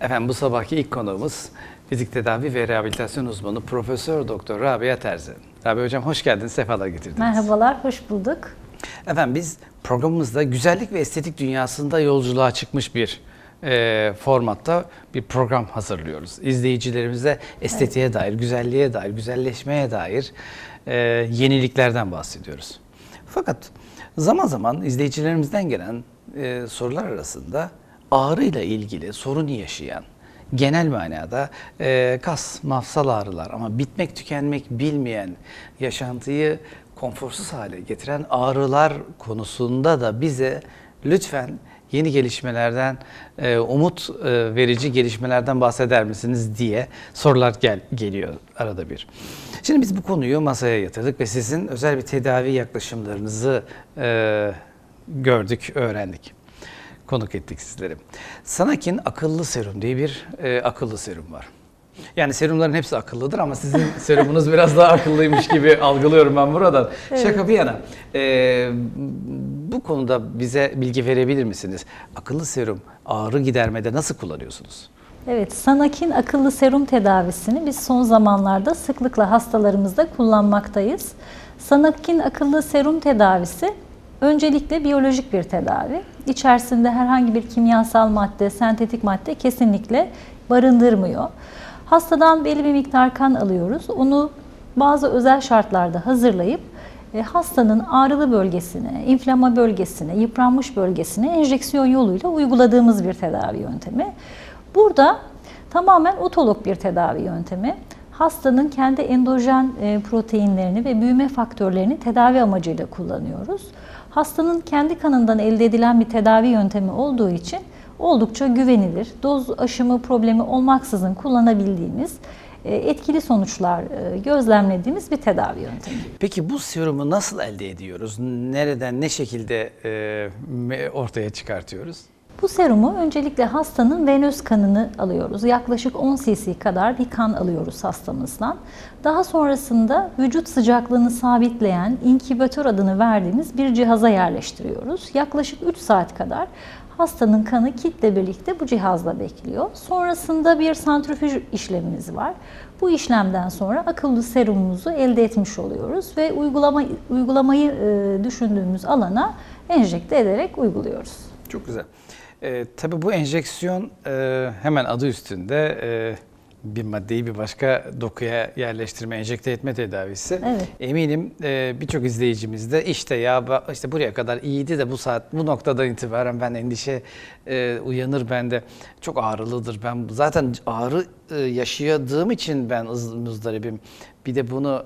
Efendim bu sabahki ilk konuğumuz fizik tedavi ve rehabilitasyon uzmanı Profesör Doktor Rabia Terzi. Rabia hocam hoş geldiniz, sefalar getirdiniz. Merhabalar, hoş bulduk. Efendim biz programımızda güzellik ve estetik dünyasında yolculuğa çıkmış bir e, formatta bir program hazırlıyoruz. İzleyicilerimize estetiğe dair, güzelliğe dair, güzelleşmeye dair e, yeniliklerden bahsediyoruz. Fakat zaman zaman izleyicilerimizden gelen e, sorular arasında ağrıyla ilgili sorun yaşayan, genel manada e, kas, mafsal ağrılar ama bitmek tükenmek bilmeyen, yaşantıyı konforsuz hale getiren ağrılar konusunda da bize lütfen yeni gelişmelerden, e, umut e, verici gelişmelerden bahseder misiniz diye sorular gel geliyor arada bir. Şimdi biz bu konuyu masaya yatırdık ve sizin özel bir tedavi yaklaşımlarınızı e, gördük, öğrendik konuk ettik sizleri. Sanakin akıllı serum diye bir e, akıllı serum var. Yani serumların hepsi akıllıdır ama sizin serumunuz biraz daha akıllıymış gibi algılıyorum ben buradan. Şaka bir yana. e, bu konuda bize bilgi verebilir misiniz? Akıllı serum ağrı gidermede nasıl kullanıyorsunuz? Evet, Sanakin akıllı serum tedavisini biz son zamanlarda sıklıkla hastalarımızda kullanmaktayız. Sanakin akıllı serum tedavisi öncelikle biyolojik bir tedavi. İçerisinde herhangi bir kimyasal madde, sentetik madde kesinlikle barındırmıyor. Hastadan belli bir miktar kan alıyoruz. Onu bazı özel şartlarda hazırlayıp e, hastanın ağrılı bölgesine, inflama bölgesine, yıpranmış bölgesine enjeksiyon yoluyla uyguladığımız bir tedavi yöntemi. Burada tamamen otolog bir tedavi yöntemi. Hastanın kendi endojen e, proteinlerini ve büyüme faktörlerini tedavi amacıyla kullanıyoruz. Hastanın kendi kanından elde edilen bir tedavi yöntemi olduğu için oldukça güvenilir, doz aşımı problemi olmaksızın kullanabildiğimiz, e, etkili sonuçlar e, gözlemlediğimiz bir tedavi yöntemi. Peki bu serumu nasıl elde ediyoruz? Nereden, ne şekilde e, ortaya çıkartıyoruz? Bu serumu öncelikle hastanın venöz kanını alıyoruz. Yaklaşık 10 cc kadar bir kan alıyoruz hastamızdan. Daha sonrasında vücut sıcaklığını sabitleyen inkübatör adını verdiğimiz bir cihaza yerleştiriyoruz. Yaklaşık 3 saat kadar hastanın kanı kitle birlikte bu cihazla bekliyor. Sonrasında bir santrifüj işlemimiz var. Bu işlemden sonra akıllı serumumuzu elde etmiş oluyoruz ve uygulama uygulamayı e, düşündüğümüz alana enjekte ederek uyguluyoruz. Çok güzel. Ee, tabii bu enjeksiyon e, hemen adı üstünde e, bir maddeyi bir başka dokuya yerleştirme, enjekte etme tedavisi. Evet. Eminim e, birçok izleyicimiz de işte ya işte buraya kadar iyiydi de bu saat bu noktadan itibaren ben endişe e, uyanır bende. Çok ağrılıdır. Ben zaten ağrı e, yaşadığım için ben muzdaribim. Bir de bunu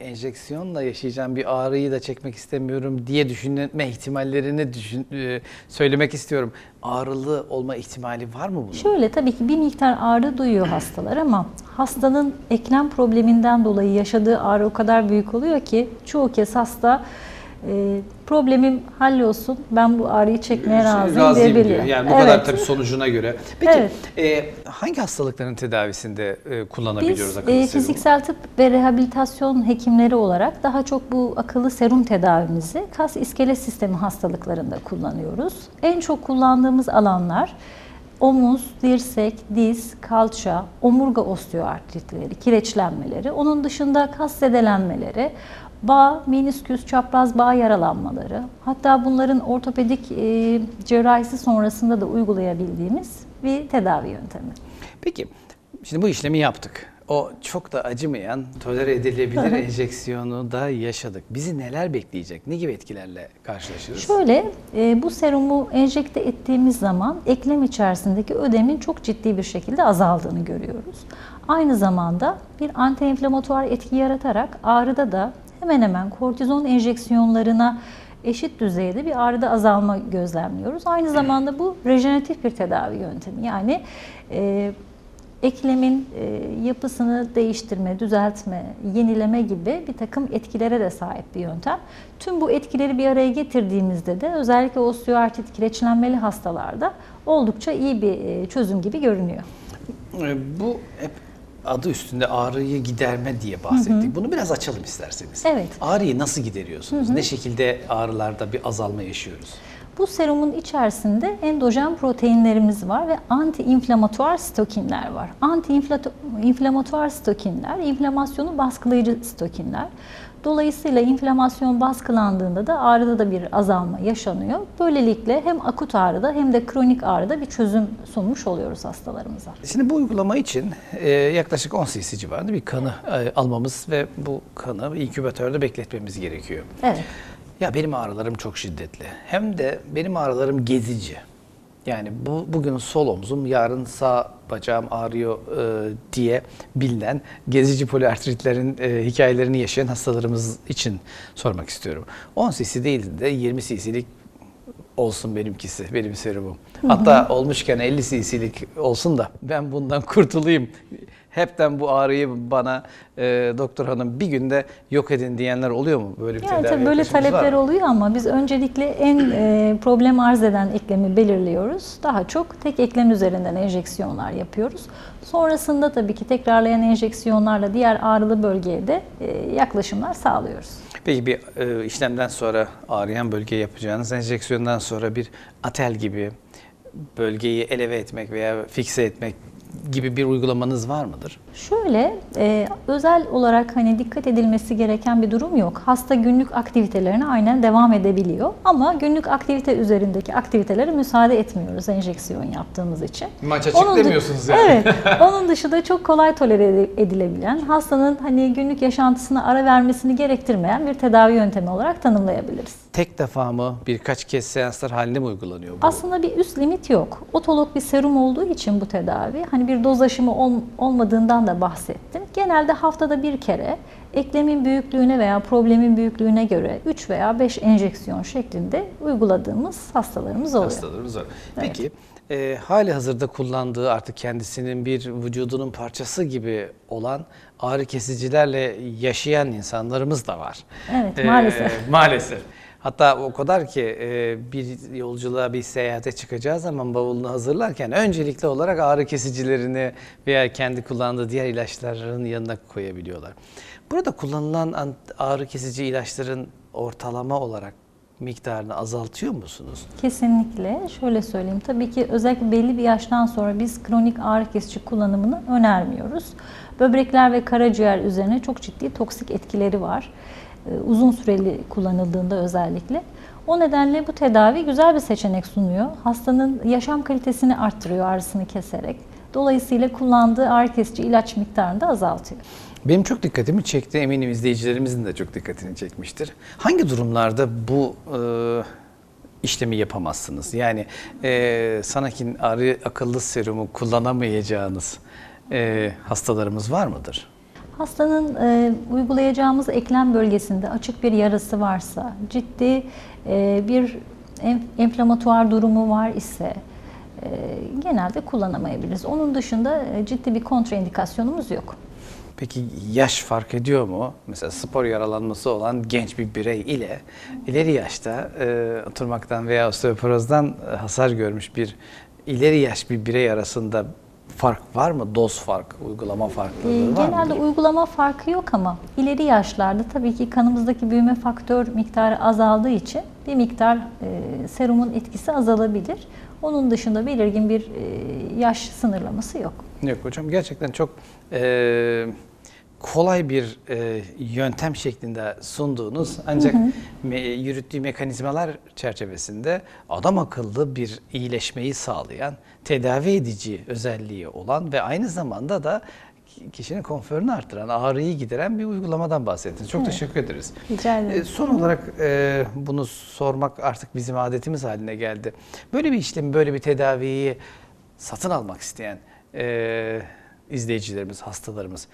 enjeksiyonla yaşayacağım bir ağrıyı da çekmek istemiyorum diye düşünme ihtimallerini düşün, e, söylemek istiyorum. Ağrılı olma ihtimali var mı bunun? Şöyle tabii ki bir miktar ağrı duyuyor hastalar ama hastanın eklem probleminden dolayı yaşadığı ağrı o kadar büyük oluyor ki çoğu kez hasta e, problemim hallolsun ben bu ağrıyı çekmeye razıyım, Şey, Razıyım diyebiliyor. diyor. Yani bu kadar Evet. tabii sonucuna göre. Peki Evet. e, hangi hastalıkların tedavisinde e, kullanabiliyoruz Biz akıllı e, serumu? fiziksel tıp ve rehabilitasyon hekimleri olarak daha çok bu akıllı serum tedavimizi kas iskelet sistemi hastalıklarında kullanıyoruz. En çok kullandığımız alanlar omuz, dirsek, diz, kalça, omurga osteoartritleri, kireçlenmeleri, onun dışında kas zedelenmeleri, bağ, menisküs, çapraz bağ yaralanmaları, hatta bunların ortopedik e, cerrahisi sonrasında da uygulayabildiğimiz bir tedavi yöntemi. Peki şimdi bu işlemi yaptık. O çok da acımayan, tolere edilebilir enjeksiyonu da yaşadık. Bizi neler bekleyecek? Ne gibi etkilerle karşılaşırız? Şöyle, e, bu serumu enjekte ettiğimiz zaman eklem içerisindeki ödemin çok ciddi bir şekilde azaldığını görüyoruz. Aynı zamanda bir antiinflamatuar etki yaratarak ağrıda da hemen hemen kortizon enjeksiyonlarına eşit düzeyde bir ağrıda azalma gözlemliyoruz. Aynı zamanda bu rejeneratif bir tedavi yöntemi. Yani e, eklemin e, yapısını değiştirme, düzeltme, yenileme gibi bir takım etkilere de sahip bir yöntem. Tüm bu etkileri bir araya getirdiğimizde de özellikle osteoartrit kireçlenmeli hastalarda oldukça iyi bir e, çözüm gibi görünüyor. E, Bu adı üstünde ağrıyı giderme diye bahsettik. Bunu biraz açalım isterseniz. Evet. Ağrıyı nasıl gideriyorsunuz? Ne şekilde ağrılarda bir azalma yaşıyoruz? Bu serumun içerisinde endojen proteinlerimiz var ve anti-inflamatuar stokinler var. Anti-inflamatuar stokinler, inflamasyonu baskılayıcı stokinler. Dolayısıyla inflamasyon baskılandığında da ağrıda da bir azalma yaşanıyor. Böylelikle hem akut ağrıda hem de kronik ağrıda bir çözüm sunmuş oluyoruz hastalarımıza. Şimdi bu uygulama için e, yaklaşık 10 cc civarında bir kanı e, almamız ve bu kanı inkübatörde bekletmemiz gerekiyor. Evet. Ya benim ağrılarım çok şiddetli. Hem de benim ağrılarım gezici. Yani bu bugün sol omzum, yarın sağ bacağım ağrıyor e, diye bilinen gezici poliartritlerin e, hikayelerini yaşayan hastalarımız için sormak istiyorum. 10 cc değil de 20 cc'lik olsun benimkisi, benim serumum. Hatta olmuşken 50 cc'lik olsun da ben bundan kurtulayım. Hepten bu ağrıyı bana e, doktor hanım bir günde yok edin diyenler oluyor mu? Böyle bir Yani tedavi tabii böyle yaklaşımınız var talepler mı? oluyor ama biz öncelikle en e, problem arz eden eklemi belirliyoruz. Daha çok tek eklem üzerinden enjeksiyonlar yapıyoruz. Sonrasında tabii ki tekrarlayan enjeksiyonlarla diğer ağrılı bölgeye de e, yaklaşımlar sağlıyoruz. Peki bir e, işlemden sonra ağrıyan bölgeye yapacağınız enjeksiyondan sonra bir atel gibi bölgeyi eleve etmek veya fikse etmek gibi bir uygulamanız var mıdır? Şöyle e, özel olarak hani dikkat edilmesi gereken bir durum yok. Hasta günlük aktivitelerine aynen devam edebiliyor. Ama günlük aktivite üzerindeki aktivitelere müsaade etmiyoruz enjeksiyon yaptığımız için. Maça Onun dı- demiyorsunuz yani. Evet. Onun dışında çok kolay tolere edilebilen, hastanın hani günlük yaşantısına ara vermesini gerektirmeyen bir tedavi yöntemi olarak tanımlayabiliriz. Tek defa mı birkaç kez seanslar halinde mi uygulanıyor bu? Aslında bir üst limit yok. Otolog bir serum olduğu için bu tedavi hani bir doz aşımı ol- olmadığından da bahsettim. Genelde haftada bir kere eklemin büyüklüğüne veya problemin büyüklüğüne göre 3 veya 5 enjeksiyon şeklinde uyguladığımız hastalarımız oluyor. Hastalarımız var. Peki e, hali hazırda kullandığı artık kendisinin bir vücudunun parçası gibi olan ağrı kesicilerle yaşayan insanlarımız da var. Evet, maalesef. Maalesef. Hatta o kadar ki e, bir yolculuğa, bir seyahate çıkacağı zaman bavulunu hazırlarken öncelikli olarak ağrı kesicilerini veya kendi kullandığı diğer ilaçların yanına koyabiliyorlar. Burada kullanılan ağrı kesici ilaçların ortalama olarak miktarını azaltıyor musunuz? Kesinlikle. Şöyle söyleyeyim. Tabii ki özellikle belli bir yaştan sonra biz kronik ağrı kesici kullanımını önermiyoruz. Böbrekler ve karaciğer üzerine çok ciddi toksik etkileri var. Ee, Uzun süreli kullanıldığında özellikle. O nedenle bu tedavi güzel bir seçenek sunuyor. Hastanın yaşam kalitesini arttırıyor ağrısını keserek. Dolayısıyla kullandığı ağrı kesici ilaç miktarını da azaltıyor. Benim çok dikkatimi çekti. Eminim izleyicilerimizin de çok dikkatini çekmiştir. Hangi durumlarda bu e, işlemi yapamazsınız? Yani e, Sanakin ağrı akıllı serumu kullanamayacağınız e, hastalarımız var mıdır? Hastanın e, uygulayacağımız eklem bölgesinde açık bir yarası varsa, ciddi e, bir en- enflamatuar durumu var ise e, genelde kullanamayabiliriz. Onun dışında e, ciddi bir kontraindikasyonumuz yok. Peki yaş fark ediyor mu? Mesela spor yaralanması olan genç bir birey ile ileri yaşta e, oturmaktan veya osteoporozdan e, hasar görmüş bir ileri yaş bir birey arasında fark var mı? Doz fark, uygulama farklılığı var Genelde mı? uygulama farkı yok ama ileri yaşlarda tabii ki kanımızdaki büyüme faktör miktarı azaldığı için bir miktar e, serumun etkisi azalabilir. Onun dışında belirgin bir e, yaş sınırlaması yok. Yok hocam gerçekten çok e, kolay bir e, yöntem şeklinde sunduğunuz ancak me- yürüttüğü mekanizmalar çerçevesinde adam akıllı bir iyileşmeyi sağlayan, tedavi edici özelliği olan ve aynı zamanda da ki- kişinin konforunu artıran, ağrıyı gideren bir uygulamadan bahsettiniz. Çok teşekkür ederiz. Rica ederim. E, Son olarak e, bunu sormak artık bizim adetimiz haline geldi. Böyle bir işlemi, böyle bir tedaviyi satın almak isteyen e, izleyicilerimiz, hastalarımız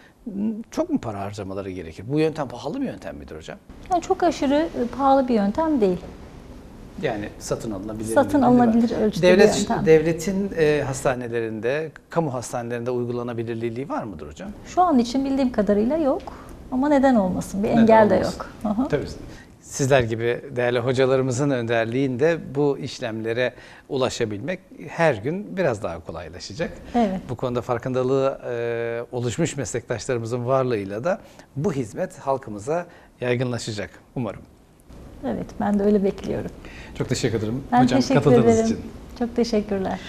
çok mu para harcamaları gerekir? Bu yöntem pahalı bir yöntem midir hocam? Yani çok aşırı e, pahalı bir yöntem değil. Yani satın alınabilir. Satın mi? alınabilir ölçüde bir Devlet, yöntem. Devletin e, hastanelerinde, kamu hastanelerinde uygulanabilirliği var mıdır hocam? Şu an için bildiğim kadarıyla yok. Ama neden olmasın? Bir Neden engel de olmasın? yok. Hı hı. Tabii. Sizler gibi değerli hocalarımızın önderliğinde bu işlemlere ulaşabilmek her gün biraz daha kolaylaşacak. Evet. Bu konuda farkındalığı e, oluşmuş meslektaşlarımızın varlığıyla da bu hizmet halkımıza yaygınlaşacak umarım. Evet, ben de öyle bekliyorum. Çok teşekkür ederim Ben hocam teşekkür katıldığınız ederim. için. Çok teşekkürler.